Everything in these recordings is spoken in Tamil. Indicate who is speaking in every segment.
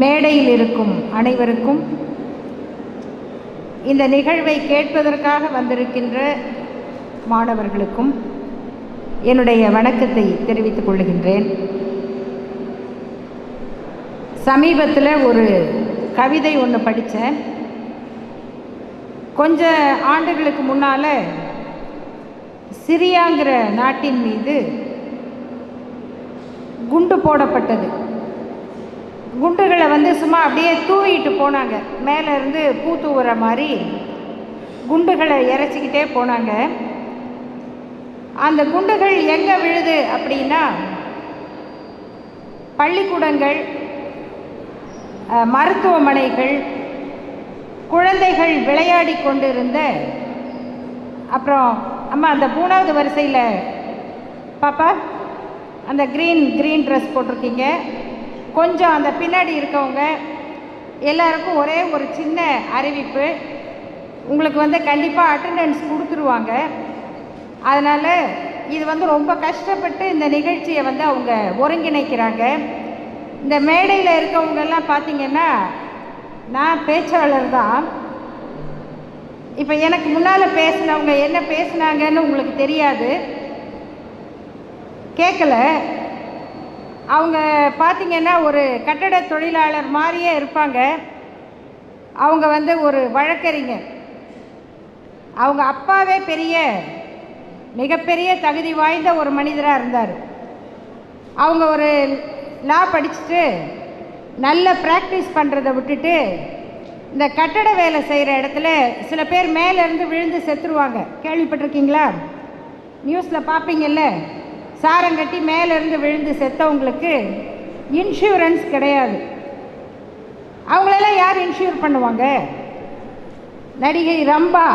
Speaker 1: மேடையில் இருக்கும் அனைவருக்கும் இந்த நிகழ்வை கேட்பதற்காக வந்திருக்கின்ற மாணவர்களுக்கும் என்னுடைய வணக்கத்தை தெரிவித்துக் கொள்கின்றேன் சமீபத்தில் ஒரு கவிதை ஒன்று படித்தேன் கொஞ்ச ஆண்டுகளுக்கு முன்னால் சிரியாங்கிற நாட்டின் மீது குண்டு போடப்பட்டது குண்டுகளை வந்து சும்மா அப்படியே தூவிட்டு போனாங்க மேலேருந்து பூ தூவுற மாதிரி குண்டுகளை இறைச்சிக்கிட்டே போனாங்க அந்த குண்டுகள் எங்கே விழுது அப்படின்னா பள்ளிக்கூடங்கள் மருத்துவமனைகள் குழந்தைகள் விளையாடி கொண்டிருந்த அப்புறம் அம்மா அந்த மூணாவது வரிசையில் பாப்பா அந்த க்ரீன் க்ரீன் ட்ரெஸ் போட்டிருக்கீங்க கொஞ்சம் அந்த பின்னாடி இருக்கவங்க எல்லாருக்கும் ஒரே ஒரு சின்ன அறிவிப்பு உங்களுக்கு வந்து கண்டிப்பாக அட்டண்டன்ஸ் கொடுத்துருவாங்க அதனால் இது வந்து ரொம்ப கஷ்டப்பட்டு இந்த நிகழ்ச்சியை வந்து அவங்க ஒருங்கிணைக்கிறாங்க இந்த மேடையில் இருக்கவங்கெல்லாம் பார்த்திங்கன்னா நான் பேச்சாளர் தான் இப்போ எனக்கு முன்னால் பேசினவங்க என்ன பேசுனாங்கன்னு உங்களுக்கு தெரியாது கேட்கல அவங்க பார்த்திங்கன்னா ஒரு கட்டட தொழிலாளர் மாதிரியே இருப்பாங்க அவங்க வந்து ஒரு வழக்கறிஞர் அவங்க அப்பாவே பெரிய மிகப்பெரிய தகுதி வாய்ந்த ஒரு மனிதராக இருந்தார் அவங்க ஒரு லா படிச்சுட்டு நல்ல ப்ராக்டிஸ் பண்ணுறதை விட்டுட்டு இந்த கட்டட வேலை செய்கிற இடத்துல சில பேர் மேலேருந்து விழுந்து செத்துருவாங்க கேள்விப்பட்டிருக்கீங்களா நியூஸில் பார்ப்பீங்கல்ல கட்டி மேலேருந்து விழுந்து செத்தவங்களுக்கு இன்சூரன்ஸ் கிடையாது அவங்களெல்லாம் யார் இன்சூர் பண்ணுவாங்க நடிகை ரம்பா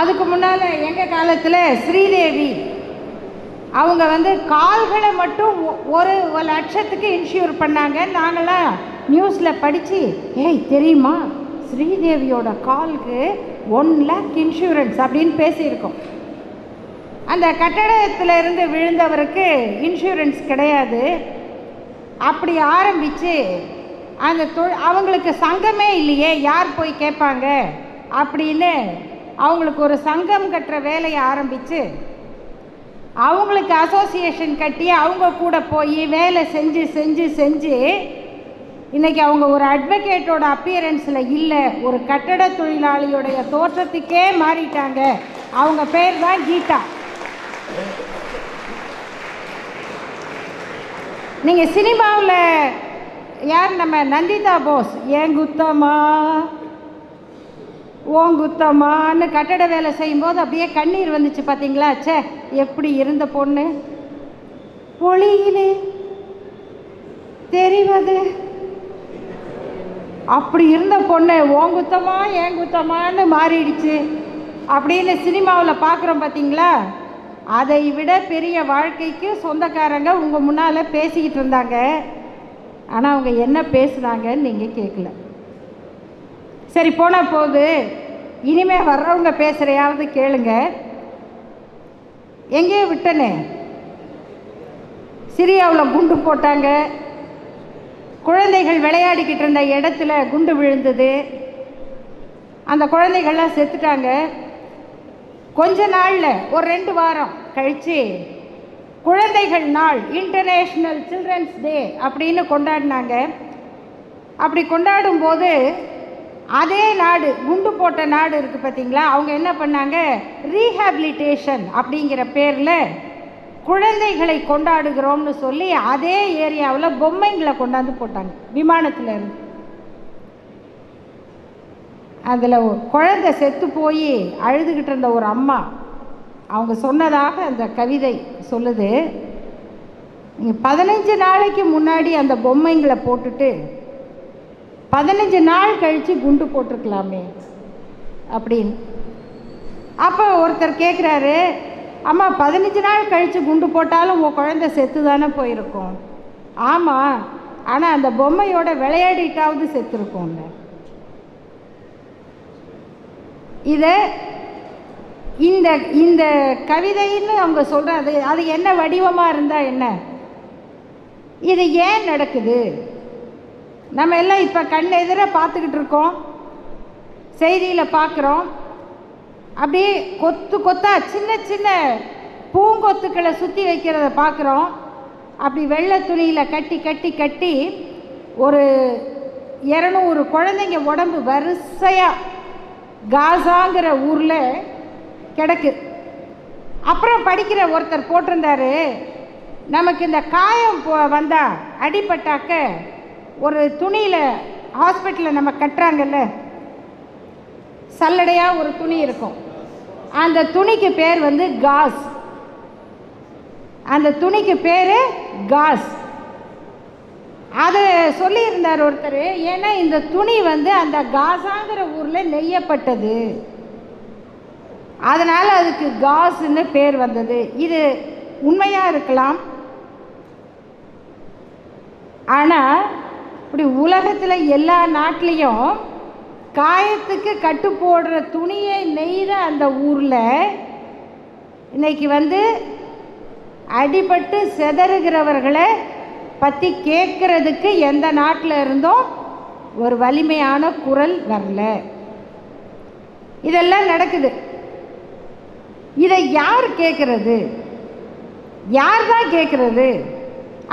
Speaker 1: அதுக்கு முன்னால் எங்கள் காலத்தில் ஸ்ரீதேவி அவங்க வந்து கால்களை மட்டும் ஒரு லட்சத்துக்கு இன்சூர் பண்ணாங்க நாங்களாம் நியூஸில் படித்து ஏய் தெரியுமா ஸ்ரீதேவியோட காலுக்கு ஒன் லேக் இன்சூரன்ஸ் அப்படின்னு பேசியிருக்கோம் அந்த கட்டடத்தில் இருந்து விழுந்தவருக்கு இன்சூரன்ஸ் கிடையாது அப்படி ஆரம்பித்து அந்த தொ அவங்களுக்கு சங்கமே இல்லையே யார் போய் கேட்பாங்க அப்படின்னு அவங்களுக்கு ஒரு சங்கம் கட்டுற வேலையை ஆரம்பித்து அவங்களுக்கு அசோசியேஷன் கட்டி அவங்க கூட போய் வேலை செஞ்சு செஞ்சு செஞ்சு இன்றைக்கி அவங்க ஒரு அட்வொகேட்டோட அப்பியரன்ஸில் இல்லை ஒரு கட்டட தொழிலாளியுடைய தோற்றத்துக்கே மாறிட்டாங்க அவங்க பேர் தான் கீதா நீங்கள் சினிமாவில் யார் நம்ம நந்திதா போஸ் ஏன் குத்தமா ஓங் குத்தமான்னு கட்டட வேலை செய்யும்போது அப்படியே கண்ணீர் வந்துச்சு பார்த்தீங்களா சே எப்படி இருந்த பொண்ணு பொழியிலே தெரிவது அப்படி இருந்த பொண்ணு ஓன் குத்தமா ஏன் குத்தமான்னு மாறிடுச்சு அப்படின்னு சினிமாவில் பார்க்குறோம் பார்த்தீங்களா அதை விட பெரிய வாழ்க்கைக்கு சொந்தக்காரங்க உங்கள் முன்னால் பேசிக்கிட்டு இருந்தாங்க ஆனால் அவங்க என்ன பேசுனாங்கன்னு நீங்கள் கேட்கல சரி போனால் போகுது இனிமே வர்றவங்க பேசுகிறையாவது கேளுங்க எங்கேயோ விட்டனே சிரியாவில் குண்டு போட்டாங்க குழந்தைகள் விளையாடிக்கிட்டு இருந்த இடத்துல குண்டு விழுந்தது அந்த குழந்தைகள்லாம் செத்துட்டாங்க கொஞ்ச நாளில் ஒரு ரெண்டு வாரம் கழித்து குழந்தைகள் நாள் இன்டர்நேஷ்னல் சில்ட்ரன்ஸ் டே அப்படின்னு கொண்டாடினாங்க அப்படி கொண்டாடும் போது அதே நாடு குண்டு போட்ட நாடு இருக்குது பார்த்தீங்களா அவங்க என்ன பண்ணாங்க ரீஹாபிலிட்டேஷன் அப்படிங்கிற பேரில் குழந்தைகளை கொண்டாடுகிறோம்னு சொல்லி அதே ஏரியாவில் பொம்மைங்களை கொண்டாந்து போட்டாங்க விமானத்தில் இருந்து அதில் குழந்தை செத்து போய் அழுதுகிட்டு இருந்த ஒரு அம்மா அவங்க சொன்னதாக அந்த கவிதை சொல்லுது பதினஞ்சு நாளைக்கு முன்னாடி அந்த பொம்மைங்களை போட்டுட்டு பதினஞ்சு நாள் கழித்து குண்டு போட்டிருக்கலாமே அப்படின்னு அப்போ ஒருத்தர் கேட்குறாரு அம்மா பதினஞ்சு நாள் கழித்து குண்டு போட்டாலும் உன் குழந்த செத்து தானே போயிருக்கோம் ஆமாம் ஆனால் அந்த பொம்மையோட விளையாடிட்டாவது செத்துருக்கோம்ல இதை இந்த இந்த கவிதைன்னு அவங்க சொல்கிற அது அது என்ன வடிவமாக இருந்தால் என்ன இது ஏன் நடக்குது நம்ம எல்லாம் இப்போ கண் எதிராக பார்த்துக்கிட்டு இருக்கோம் செய்தியில் பார்க்குறோம் அப்படியே கொத்து கொத்தா சின்ன சின்ன பூங்கொத்துக்களை சுற்றி வைக்கிறத பார்க்குறோம் அப்படி வெள்ளை துணியில் கட்டி கட்டி கட்டி ஒரு இரநூறு குழந்தைங்க உடம்பு வரிசையாக காசாங்கிற ஊரில் கிடக்கு அப்புறம் படிக்கிற ஒருத்தர் போட்டிருந்தார் நமக்கு இந்த காயம் போ வந்தால் அடிப்பட்டாக்க ஒரு துணியில் ஹாஸ்பிட்டலில் நம்ம கட்டுறாங்கல்ல சல்லடையாக ஒரு துணி இருக்கும் அந்த துணிக்கு பேர் வந்து காஸ் அந்த துணிக்கு பேர் காஸ் அது சொல்லியிருந்தார் ஒருத்தர் ஏன்னா இந்த துணி வந்து அந்த காசாங்கிற ஊரில் நெய்யப்பட்டது அதனால் அதுக்கு காசுன்னு பேர் வந்தது இது உண்மையாக இருக்கலாம் ஆனால் இப்படி உலகத்தில் எல்லா நாட்டிலையும் காயத்துக்கு கட்டு போடுற துணியை நெய்கிற அந்த ஊரில் இன்றைக்கி வந்து அடிபட்டு செதறுகிறவர்களை பற்றி கேட்குறதுக்கு எந்த நாட்டில் இருந்தோ ஒரு வலிமையான குரல் வரல இதெல்லாம் நடக்குது இதை யார் கேட்குறது யார் தான் கேட்குறது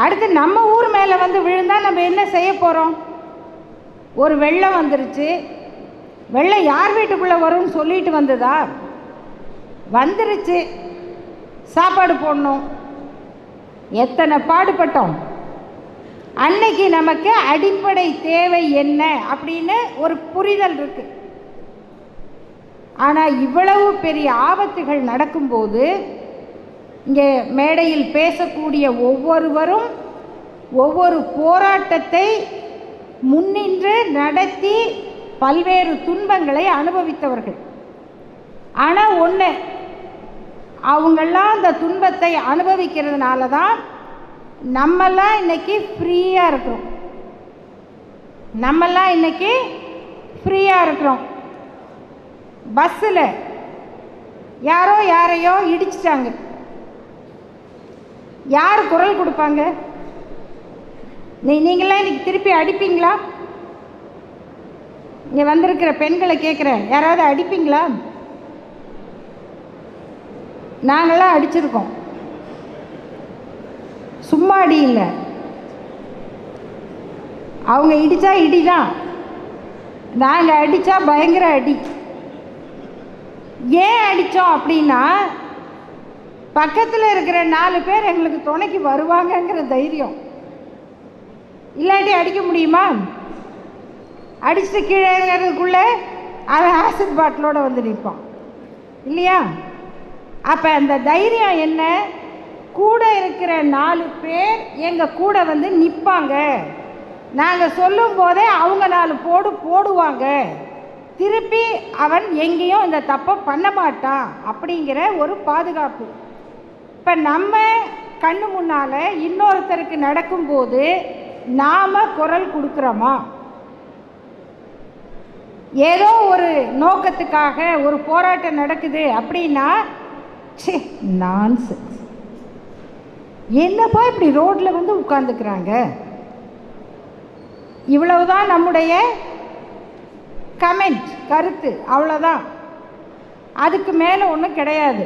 Speaker 1: அடுத்து நம்ம ஊர் மேலே வந்து விழுந்தால் நம்ம என்ன செய்ய போகிறோம் ஒரு வெள்ளம் வந்துருச்சு வெள்ளம் யார் வீட்டுக்குள்ளே வரும்னு சொல்லிட்டு வந்ததா வந்துருச்சு சாப்பாடு போடணும் எத்தனை பாடுபட்டோம் அன்னைக்கு நமக்கு அடிப்படை தேவை என்ன அப்படின்னு ஒரு புரிதல் இருக்கு ஆனால் இவ்வளவு பெரிய ஆபத்துகள் நடக்கும்போது இங்கே மேடையில் பேசக்கூடிய ஒவ்வொருவரும் ஒவ்வொரு போராட்டத்தை முன்னின்று நடத்தி பல்வேறு துன்பங்களை அனுபவித்தவர்கள் ஆனால் ஒன்று அவங்களாம் அந்த துன்பத்தை அனுபவிக்கிறதுனால தான் நம்மெல்லாம் இன்றைக்கி ஃப்ரீயாக இருக்கிறோம் நம்மெல்லாம் இன்றைக்கி ஃப்ரீயாக இருக்கிறோம் பஸ்ஸில் யாரோ யாரையோ இடிச்சிட்டாங்க யார் குரல் கொடுப்பாங்க நீ நீங்களாம் இன்றைக்கி திருப்பி அடிப்பீங்களா இங்கே வந்திருக்கிற பெண்களை கேட்குறேன் யாராவது அடிப்பீங்களா நாங்களாம் அடிச்சிருக்கோம் சும்மா அடி இல்லை அவங்க இடித்தா இடி தான் நாங்கள் அடித்தா பயங்கர அடி ஏன் அடித்தோம் அப்படின்னா பக்கத்தில் இருக்கிற நாலு பேர் எங்களுக்கு துணைக்கு வருவாங்கங்கிற தைரியம் இல்லாட்டி அடிக்க முடியுமா அடிச்சுட்டு கீழேங்கிறதுக்குள்ளே அவன் ஆசிட் பாட்டிலோடு வந்து நிற்பான் இல்லையா அப்போ அந்த தைரியம் என்ன கூட இருக்கிற நாலு பேர் எங்கள் கூட வந்து நிற்பாங்க நாங்கள் சொல்லும் போதே அவங்க நாலு போடு போடுவாங்க திருப்பி அவன் எங்கேயும் இந்த தப்பை பண்ண மாட்டான் அப்படிங்கிற ஒரு பாதுகாப்பு இப்போ நம்ம கண்ணு முன்னால் இன்னொருத்தருக்கு நடக்கும்போது நாம் குரல் கொடுக்குறோமா ஏதோ ஒரு நோக்கத்துக்காக ஒரு போராட்டம் நடக்குது அப்படின்னா நான் என்னப்பா இப்படி ரோட்டில் வந்து உட்காந்துக்கிறாங்க இவ்வளவுதான் நம்முடைய கமெண்ட் கருத்து அவ்வளோதான் அதுக்கு மேலே ஒன்றும் கிடையாது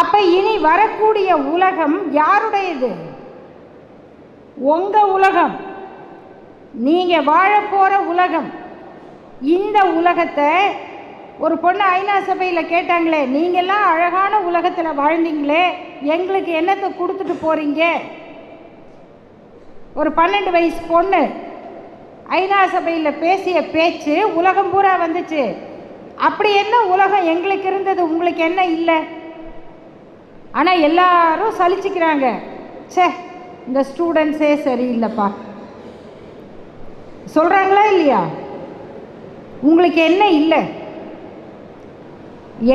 Speaker 1: அப்போ இனி வரக்கூடிய உலகம் யாருடையது உங்கள் உலகம் நீங்கள் வாழப்போகிற உலகம் இந்த உலகத்தை ஒரு பொண்ணு ஐநா சபையில் கேட்டாங்களே நீங்கள்லாம் அழகான உலகத்தில் வாழ்ந்தீங்களே எங்களுக்கு என்னத்தை கொடுத்துட்டு போகிறீங்க ஒரு பன்னெண்டு வயசு பொண்ணு ஐநா சபையில் பேசிய பேச்சு உலகம் பூரா வந்துச்சு அப்படி என்ன உலகம் எங்களுக்கு இருந்தது உங்களுக்கு என்ன இல்லை ஆனால் எல்லாரும் சலிச்சுக்கிறாங்க சே இந்த ஸ்டூடெண்ட்ஸே சரியில்லைப்பா சொல்கிறாங்களா இல்லையா உங்களுக்கு என்ன இல்லை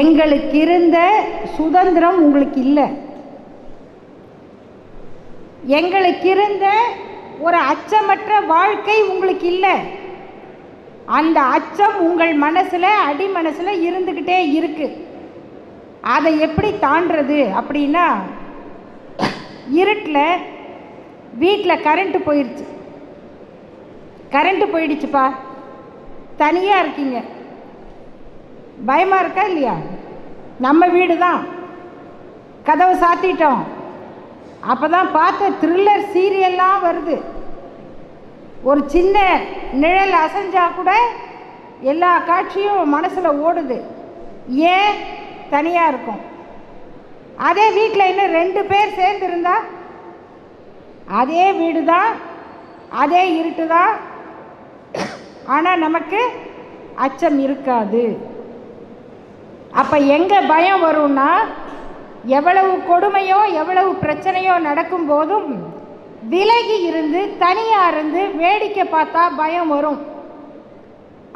Speaker 1: எங்களுக்கு இருந்த சுதந்திரம் உங்களுக்கு இல்லை எங்களுக்கு இருந்த ஒரு அச்சமற்ற வாழ்க்கை உங்களுக்கு இல்லை அந்த அச்சம் உங்கள் மனசில் அடி மனசில் இருந்துக்கிட்டே இருக்குது அதை எப்படி தாண்டுறது அப்படின்னா இருட்டில் வீட்டில் கரண்ட்டு போயிடுச்சு கரண்ட்டு போயிடுச்சுப்பா தனியாக இருக்கீங்க பயமாக இருக்கா இல்லையா நம்ம வீடு தான் கதவை சாத்திட்டோம் அப்போ தான் பார்த்த த்ரில்லர் சீரியல்லாம் வருது ஒரு சின்ன நிழல் அசைஞ்சா கூட எல்லா காட்சியும் மனசில் ஓடுது ஏன் தனியாக இருக்கும் அதே வீட்டில் இன்னும் ரெண்டு பேர் சேர்ந்துருந்தா அதே வீடு தான் அதே இருட்டு தான் ஆனால் நமக்கு அச்சம் இருக்காது அப்போ எங்கே பயம் வரும்னா எவ்வளவு கொடுமையோ எவ்வளவு பிரச்சனையோ நடக்கும் போதும் விலகி இருந்து தனியாக இருந்து வேடிக்கை பார்த்தா பயம் வரும்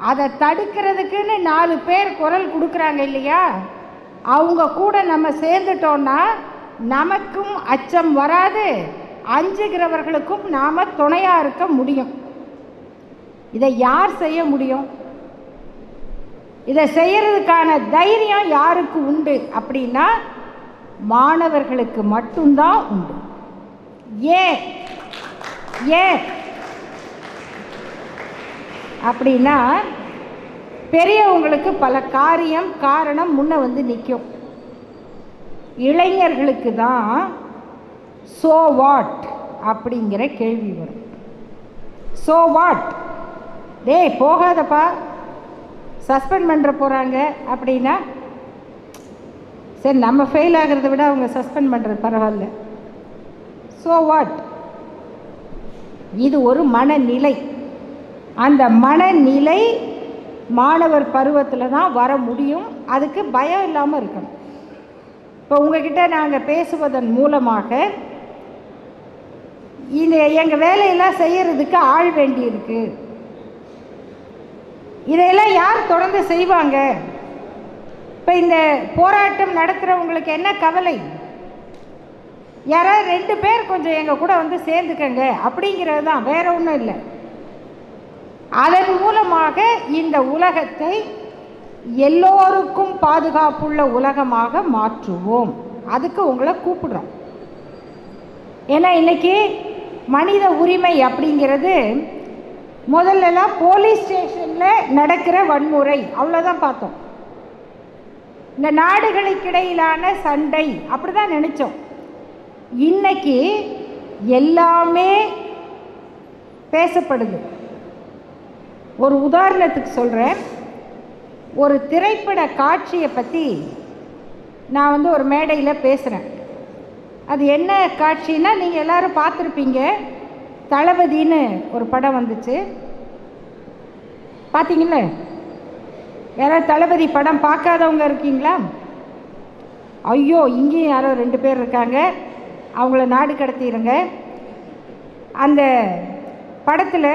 Speaker 1: அதை தடுக்கிறதுக்குன்னு நாலு பேர் குரல் கொடுக்குறாங்க இல்லையா அவங்க கூட நம்ம சேர்ந்துட்டோன்னா நமக்கும் அச்சம் வராது அஞ்சுகிறவர்களுக்கும் நாம் துணையாக இருக்க முடியும் இதை யார் செய்ய முடியும் இதை செய்கிறதுக்கான தைரியம் யாருக்கு உண்டு அப்படின்னா மாணவர்களுக்கு மட்டும்தான் உண்டு ஏ ஏ அப்படின்னா பெரியவங்களுக்கு பல காரியம் காரணம் முன்ன வந்து நிற்கும் இளைஞர்களுக்கு தான் சோ வாட் அப்படிங்கிற கேள்வி வரும் சோ வாட் டே போகாதப்பா சஸ்பெண்ட் பண்ணுற போகிறாங்க அப்படின்னா சரி நம்ம ஃபெயில் ஆகிறத விட அவங்க சஸ்பெண்ட் பண்ணுறது பரவாயில்ல ஸோ வாட் இது ஒரு மனநிலை அந்த மனநிலை மாணவர் பருவத்தில் தான் வர முடியும் அதுக்கு பயம் இல்லாமல் இருக்கணும் இப்போ உங்ககிட்ட நாங்கள் பேசுவதன் மூலமாக இந்த எங்கள் வேலையெல்லாம் செய்கிறதுக்கு ஆள் வேண்டியிருக்கு இதையெல்லாம் யார் தொடர்ந்து செய்வாங்க இப்போ இந்த போராட்டம் நடத்துகிறவங்களுக்கு என்ன கவலை யாராவது ரெண்டு பேர் கொஞ்சம் எங்கள் கூட வந்து சேர்ந்துக்கங்க அப்படிங்கிறது தான் வேற ஒன்றும் இல்லை அதன் மூலமாக இந்த உலகத்தை எல்லோருக்கும் பாதுகாப்புள்ள உலகமாக மாற்றுவோம் அதுக்கு உங்களை கூப்பிடுறோம் ஏன்னா இன்றைக்கி மனித உரிமை அப்படிங்கிறது முதல்லலாம் போலீஸ் ஸ்டேஷனில் நடக்கிற வன்முறை அவ்வளோதான் பார்த்தோம் இந்த நாடுகளுக்கிடையிலான சண்டை அப்படி தான் நினச்சோம் இன்றைக்கி எல்லாமே பேசப்படுது ஒரு உதாரணத்துக்கு சொல்கிறேன் ஒரு திரைப்பட காட்சியை பற்றி நான் வந்து ஒரு மேடையில் பேசுகிறேன் அது என்ன காட்சின்னா நீங்கள் எல்லோரும் பார்த்துருப்பீங்க தளபதின்னு ஒரு படம் வந்துச்சு பார்த்தீங்கள யாராவது தளபதி படம் பார்க்காதவங்க இருக்கீங்களா ஐயோ இங்கேயும் யாரோ ரெண்டு பேர் இருக்காங்க அவங்கள நாடு கடத்திடுங்க அந்த படத்தில்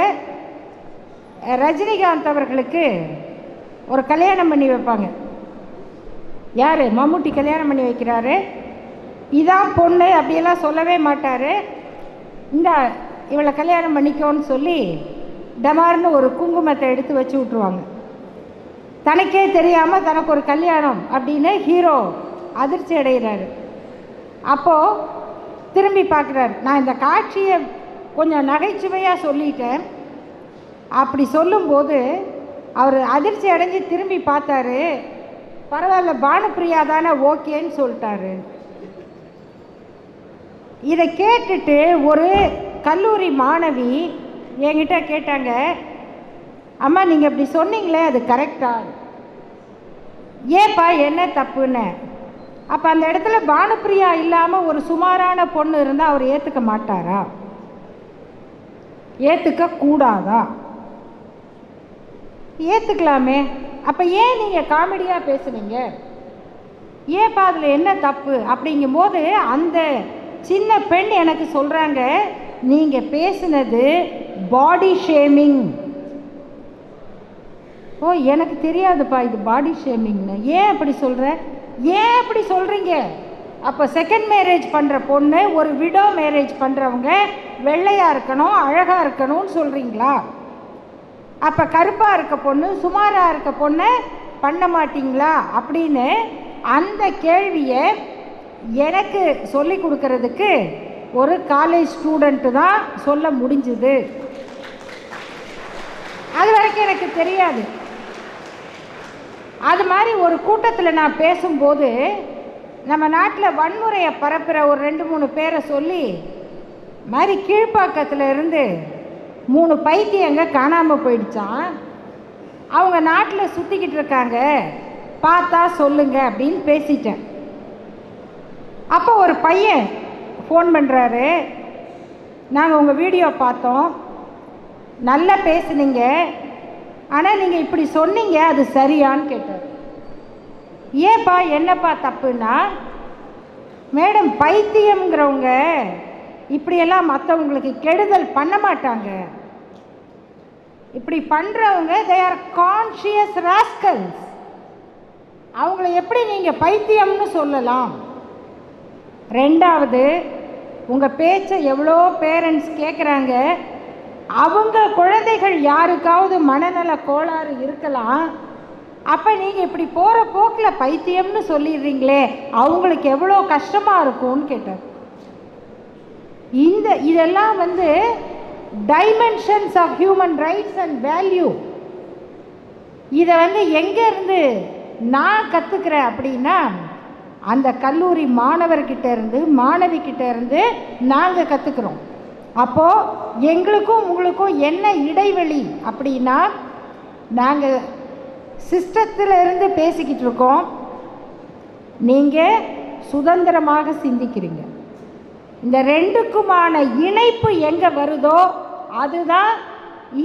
Speaker 1: ரஜினிகாந்த் அவர்களுக்கு ஒரு கல்யாணம் பண்ணி வைப்பாங்க யார் மம்முட்டி கல்யாணம் பண்ணி வைக்கிறாரு இதான் பொண்ணு அப்படியெல்லாம் சொல்லவே மாட்டார் இந்த இவளை கல்யாணம் பண்ணிக்கோன்னு சொல்லி டமார்னு ஒரு குங்குமத்தை எடுத்து வச்சு விட்ருவாங்க தனக்கே தெரியாமல் தனக்கு ஒரு கல்யாணம் அப்படின்னு ஹீரோ அதிர்ச்சி அடைகிறாரு அப்போது திரும்பி பார்க்குறாரு நான் இந்த காட்சியை கொஞ்சம் நகைச்சுவையாக சொல்லிட்டேன் அப்படி சொல்லும்போது அவர் அதிர்ச்சி அடைஞ்சு திரும்பி பார்த்தாரு பரவாயில்ல பானுப்பிரியா தானே ஓகேன்னு சொல்லிட்டாரு இதை கேட்டுட்டு ஒரு கல்லூரி மாணவி என்கிட்ட கேட்டாங்க அம்மா நீங்கள் இப்படி சொன்னீங்களே அது கரெக்டாக ஏப்பா என்ன தப்புன்னு அப்போ அந்த இடத்துல பானுப்பிரியா இல்லாமல் ஒரு சுமாரான பொண்ணு இருந்தால் அவர் ஏற்றுக்க மாட்டாரா ஏற்றுக்க கூடாதா ஏற்றுக்கலாமே அப்போ ஏன் நீங்கள் காமெடியாக பேசுனீங்க ஏப்பா அதில் என்ன தப்பு அப்படிங்கும்போது அந்த சின்ன பெண் எனக்கு சொல்கிறாங்க நீங்கள் பேசினது பாடி ஷேமிங் ஓ எனக்கு தெரியாதுப்பா இது பாடி ஷேமிங்னு ஏன் அப்படி சொல்கிற ஏன் அப்படி சொல்கிறீங்க அப்போ செகண்ட் மேரேஜ் பண்ணுற பொண்ணு ஒரு விடோ மேரேஜ் பண்ணுறவங்க வெள்ளையாக இருக்கணும் அழகாக இருக்கணும்னு சொல்கிறீங்களா அப்போ கருப்பாக இருக்க பொண்ணு சுமாராக இருக்க பொண்ணு பண்ண மாட்டிங்களா அப்படின்னு அந்த கேள்வியை எனக்கு சொல்லி கொடுக்கறதுக்கு ஒரு காலேஜ் ஸ்டூடெண்ட்டு தான் சொல்ல முடிஞ்சுது அது வரைக்கும் எனக்கு தெரியாது அது மாதிரி ஒரு கூட்டத்தில் நான் பேசும்போது நம்ம நாட்டில் வன்முறையை பரப்புகிற ஒரு ரெண்டு மூணு பேரை சொல்லி மாதிரி கீழ்ப்பாக்கத்தில் இருந்து மூணு பைத்தியங்க காணாமல் போயிடுச்சான் அவங்க நாட்டில் சுற்றிக்கிட்டு இருக்காங்க பார்த்தா சொல்லுங்க அப்படின்னு பேசிட்டேன் அப்போ ஒரு பையன் ஃபோன் பண்ணுறாரு நாங்கள் உங்கள் வீடியோ பார்த்தோம் நல்லா பேசுனீங்க ஆனால் நீங்கள் இப்படி சொன்னீங்க அது சரியான்னு கேட்டார் ஏப்பா என்னப்பா தப்புன்னா மேடம் பைத்தியம்ங்கிறவங்க இப்படியெல்லாம் மற்றவங்களுக்கு கெடுதல் பண்ண மாட்டாங்க இப்படி பண்ணுறவங்க தே ஆர் கான்ஷியஸ் ராஸ்கல்ஸ் அவங்கள எப்படி நீங்கள் பைத்தியம்னு சொல்லலாம் ரெண்டாவது உங்கள் பேச்சை எவ்வளோ பேரண்ட்ஸ் கேட்குறாங்க அவங்க குழந்தைகள் யாருக்காவது மனநல கோளாறு இருக்கலாம் அப்போ நீங்கள் இப்படி போகிற போக்கில் பைத்தியம்னு சொல்லிடுறீங்களே அவங்களுக்கு எவ்வளோ கஷ்டமாக இருக்கும்னு கேட்டார் இந்த இதெல்லாம் வந்து dimensions of human rights and value இதை வந்து எங்கேருந்து நான் கற்றுக்கிறேன் அப்படின்னா அந்த கல்லூரி மாணவர்கிட்ட இருந்து கிட்ட இருந்து நாங்கள் கற்றுக்குறோம் அப்போது எங்களுக்கும் உங்களுக்கும் என்ன இடைவெளி அப்படின்னா நாங்கள் சிஸ்டத்தில் இருந்து பேசிக்கிட்டு இருக்கோம் நீங்கள் சுதந்திரமாக சிந்திக்கிறீங்க இந்த ரெண்டுக்குமான இணைப்பு எங்கே வருதோ அதுதான்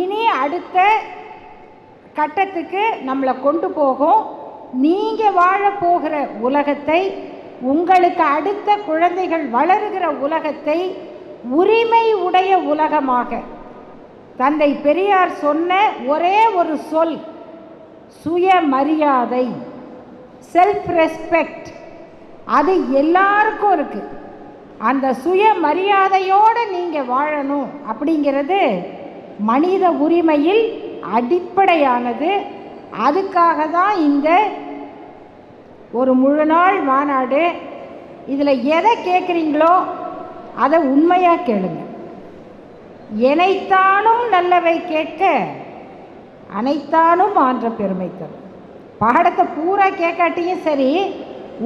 Speaker 1: இனி அடுத்த கட்டத்துக்கு நம்மளை கொண்டு போகும் நீங்கள் வாழப்போகிற உலகத்தை உங்களுக்கு அடுத்த குழந்தைகள் வளருகிற உலகத்தை உரிமை உடைய உலகமாக தந்தை பெரியார் சொன்ன ஒரே ஒரு சொல் சுயமரியாதை செல்ஃப் ரெஸ்பெக்ட் அது எல்லாருக்கும் இருக்குது அந்த சுயமரியாதையோடு நீங்கள் வாழணும் அப்படிங்கிறது மனித உரிமையில் அடிப்படையானது அதுக்காக தான் இந்த ஒரு முழு நாள் மாநாடு இதில் எதை கேட்குறீங்களோ அதை உண்மையாக கேளுங்க எனைத்தானும் நல்லவை கேட்க அனைத்தானும் ஆன்ற பெருமை தரும் பாடத்தை பூரா கேட்காட்டியும் சரி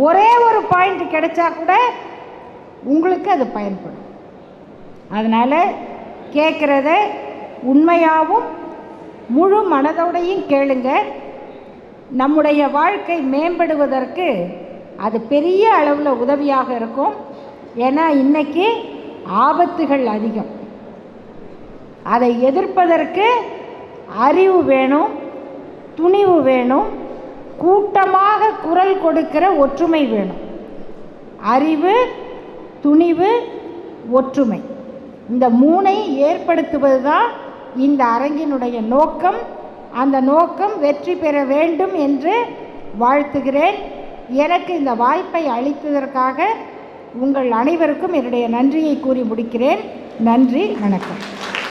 Speaker 1: ஒரே ஒரு பாயிண்ட் கிடைச்சா கூட உங்களுக்கு அது பயன்படும் அதனால் கேட்குறத உண்மையாகவும் முழு மனதோடையும் கேளுங்க நம்முடைய வாழ்க்கை மேம்படுவதற்கு அது பெரிய அளவில் உதவியாக இருக்கும் ஏன்னா இன்றைக்கி ஆபத்துகள் அதிகம் அதை எதிர்ப்பதற்கு அறிவு வேணும் துணிவு வேணும் கூட்டமாக குரல் கொடுக்கிற ஒற்றுமை வேணும் அறிவு துணிவு ஒற்றுமை இந்த மூனை ஏற்படுத்துவது தான் இந்த அரங்கினுடைய நோக்கம் அந்த நோக்கம் வெற்றி பெற வேண்டும் என்று வாழ்த்துகிறேன் எனக்கு இந்த வாய்ப்பை அளித்ததற்காக உங்கள் அனைவருக்கும் என்னுடைய நன்றியை கூறி முடிக்கிறேன் நன்றி வணக்கம்